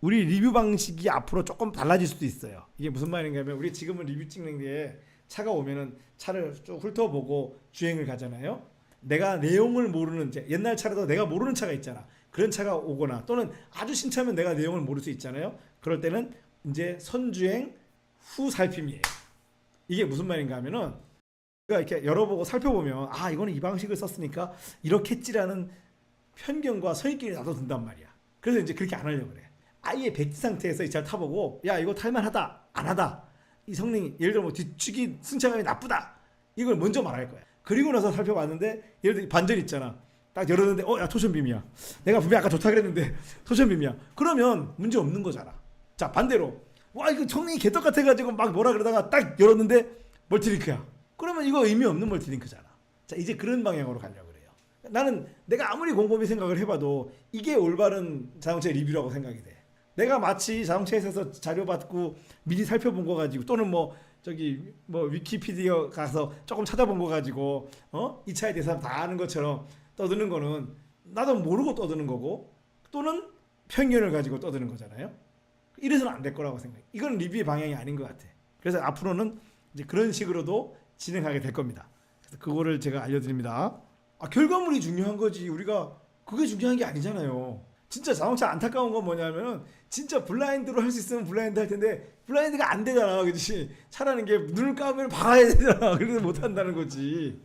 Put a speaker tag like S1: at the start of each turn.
S1: 우리 리뷰 방식이 앞으로 조금 달라질 수도 있어요. 이게 무슨 말인가 하면 우리 지금은 리뷰 찍는 게 차가 오면은 차를 쭉 훑어보고 주행을 가잖아요. 내가 내용을 모르는 이제 옛날 차라도 내가 모르는 차가 있잖아. 그런 차가 오거나 또는 아주 신차면 내가 내용을 모를 수 있잖아요. 그럴 때는 이제 선주행 후 살핌이에요. 이게 무슨 말인가 하면은 우리가 이렇게 열어보고 살펴보면 아 이거는 이 방식을 썼으니까 이렇겠지라는 편견과 선입견이 나도 든단 말이야. 그래서 이제 그렇게 안 하려고 그래. 아예 백지 상태에서 이 차를 타보고 야 이거 탈만하다 안 하다 이 성능이 예를 들어 뭐 뒤축이 승차감이 나쁘다 이걸 먼저 말할 거야. 그리고 나서 살펴봤는데 예를 들어 반전 있잖아. 딱 열었는데 어 야 토션빔이야. 내가 분명 히 아까 좋다 그랬는데 토션빔이야. 그러면 문제 없는 거잖아. 자 반대로 와 이거 성능이 개떡 같아가지고 막 뭐라 그러다가 딱 열었는데 멀티링크야. 그러면 이거 의미 없는 멀티링크잖아. 자 이제 그런 방향으로 가려고 그래요. 나는 내가 아무리 곰곰이 생각을 해봐도 이게 올바른 자동차 리뷰라고 생각이 돼. 내가 마치 자동차에서 자료 받고 미리 살펴본 거 가지고 또는 뭐 저기 뭐 위키피디아 가서 조금 찾아본 거 가지고 어 이 차에 대해서 다 아는 것처럼 떠드는 거는 나도 모르고 떠드는 거고 또는 편견을 가지고 떠드는 거잖아요. 이래서는 안 될 거라고 생각해. 이건 리뷰의 방향이 아닌 것 같아. 그래서 앞으로는 이제 그런 식으로도 진행하게 될 겁니다. 그래서 그거를 제가 알려드립니다. 아 결과물이 중요한 거지. 우리가 그게 중요한 게 아니잖아요. 진짜 자동차 안타까운 건 뭐냐면은 진짜 블라인드로 할 수 있으면 블라인드 할 텐데 블라인드가 안 되잖아, 그렇지? 차라는 게 눈을 감으면 박아야 되잖아. 그래서 못 한다는 거지.